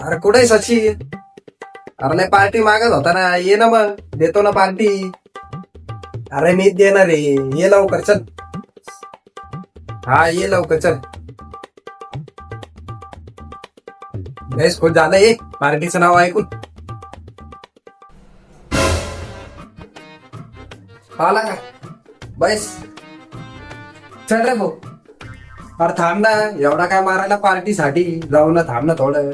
अरे कुठे सचिन अरे लय पार्टी मागत होता ना. ये ना मग. देतो ना पार्टी. अरे मीच देणार रे ये लवकर चल. हा ये लवकर चल. बेस खुश झालं ये पार्टीचं नाव ऐकून. आला का? बस. चल रे भाऊ. अरे थांब ना एवढा काय मारायला पार्टीसाठी? जाऊ ना थांब ना थोडं.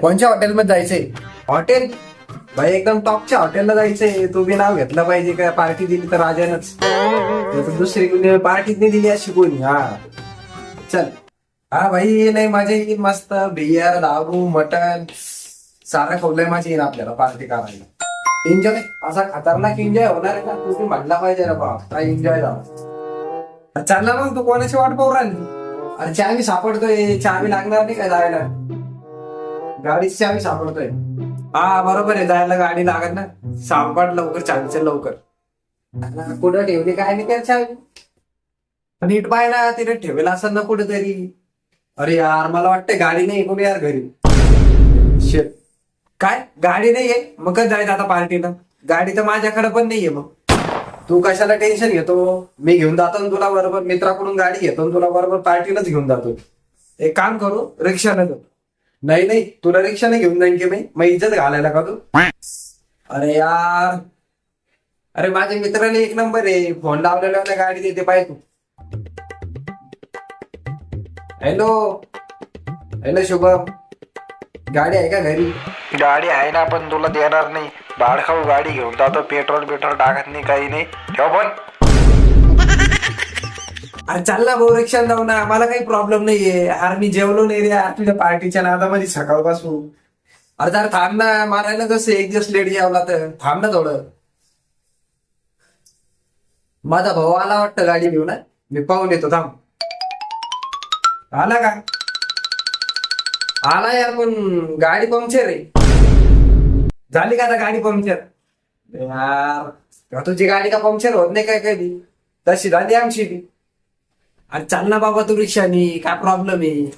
कोणच्या हॉटेलमध्ये जायचंय? हॉटेल? भाई एकदम टॉपच्या हॉटेलला जायचंय. तू बी नाव घेतलं पाहिजे काय पार्टी दिली तर राजानच. दुसरी कोणी पार्टीत नाही दिली अशी कोणी हा. चल. हा भाई नाही मजा येईन मस्त. बियर दारू मटन सारं खोललंय मजा येईल आपल्याला पार्टी करायला. एन्जॉय असा खतरनाक एन्जॉय होणार आहे ना तू म्हणला पाहिजे रे बा एन्जॉय झाला. चालला मग तू कोणाची वाट पाहू राहिली? अरे चावी सापडतोय. चावी लागणार नाही काय जायला? गाडीची चावी सापडतोय. हा बरोबर आहे. जायला गाडी लागत ना. सापड लवकर चावीचं लवकर. कुठं ठेवली? काय नाही त्या चावी नीट पाय ना तिने ठेवला असं ना कुठेतरी. अरे यार मला वाटतं गाडी नाही कोणी यार घरी. Shit. काय? गाडी नाहीये? मग कसं जायचं आता पार्टीला? गाडी तर माझ्याकडे पण नाहीये मग. तू कशाला टेन्शन घेतो? मी घेऊन जातो तुला बरोबर. मित्राकडून गाडी घेतो तुला बरोबर. पार्टीलाच घेऊन जातो. एक काम करू रिक्षाने जाऊ. नाही नाही. तुला रिक्षाने घेऊन जाईन की मी? मग इज्जत घालायला का तू? अरे यार. अरे माझ्या मित्राने एक नंबर आहे. फोन लावलेला होता गाडी देते पाहिजे तू. हॅलो. हॅलो शुभम. गाडी आहे का घरी? गाडी आहे ना पण तुला देणार नाही. भाडखाऊ गाडी घेऊन जातो पेट्रोल पेट्रोल टाकत नाही काही नाही. ठेव पण. अरे चाल ना भाऊ रिक्षा जाऊ ना. मला काही प्रॉब्लेम नाहीये. अरे मी जेवलो नाही रे. यार तुझ्या पार्टीच्या नादामध्ये सकाळपासून. अरे जरा थांब ना. मारायला कसं एक दिवस लेट जेवला तर थांब ना थोडं. माझा भाऊ आला वाटतं गाडी घेऊन हा? मी पाहून येतो. थांब. आला का? आला यार पण गाडी पंक्चर आहे. झाली का आता गाडी पंक्चर? यार तुझी गाडी का पंक्चर होत नाही काय कधी? तशी झाली आमची बी. अरे चाल ना बाबा तू रिक्षानी काय प्रॉब्लेम आहे?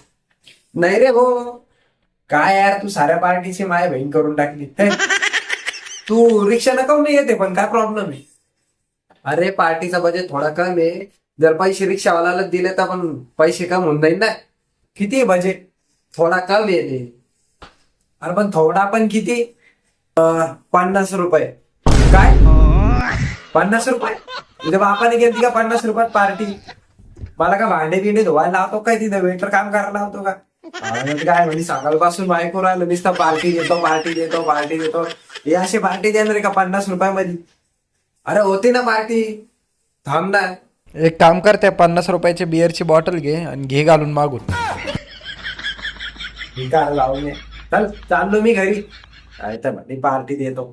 नाही रे भाऊ. काय यार तू साऱ्या पार्टीची माय बहीण करून टाकली. तू रिक्षा नका नाही येते पण काय प्रॉब्लेम आहे? अरे पार्टीचा बजेट थोडा कमी आहे. जर पैसे रिक्षावाल्याला दिले तर पण पैसे कम होऊन जाईल ना. किती बजेट थोडा कम येते अरे पण थोडा पण किती? पन्नास रुपये. काय? पन्नास रुपये? तुझ्या बापाने घेतली का पन्नास रुपयात पार्टी मला का भांडे बिंडे धुवायला लावतो काय तिथं? वेटर काम करायला लावतो का? काय म्हणजे सकाळपासून बायको राहिलं नुसतं पार्टी देतो पार्टी देतो पार्टी देतो. हे अशी पार्टी देणार का पन्नास रुपयामध्ये? अरे होती ना पार्टी थांब ना. एक काम कर त्या पन्नास रुपयाची बिअरची बॉटल घे आणि घे घालून मागून. मी काय लावून. चल चाललो मी घरी. काय तर म्हणे पार्टी देतो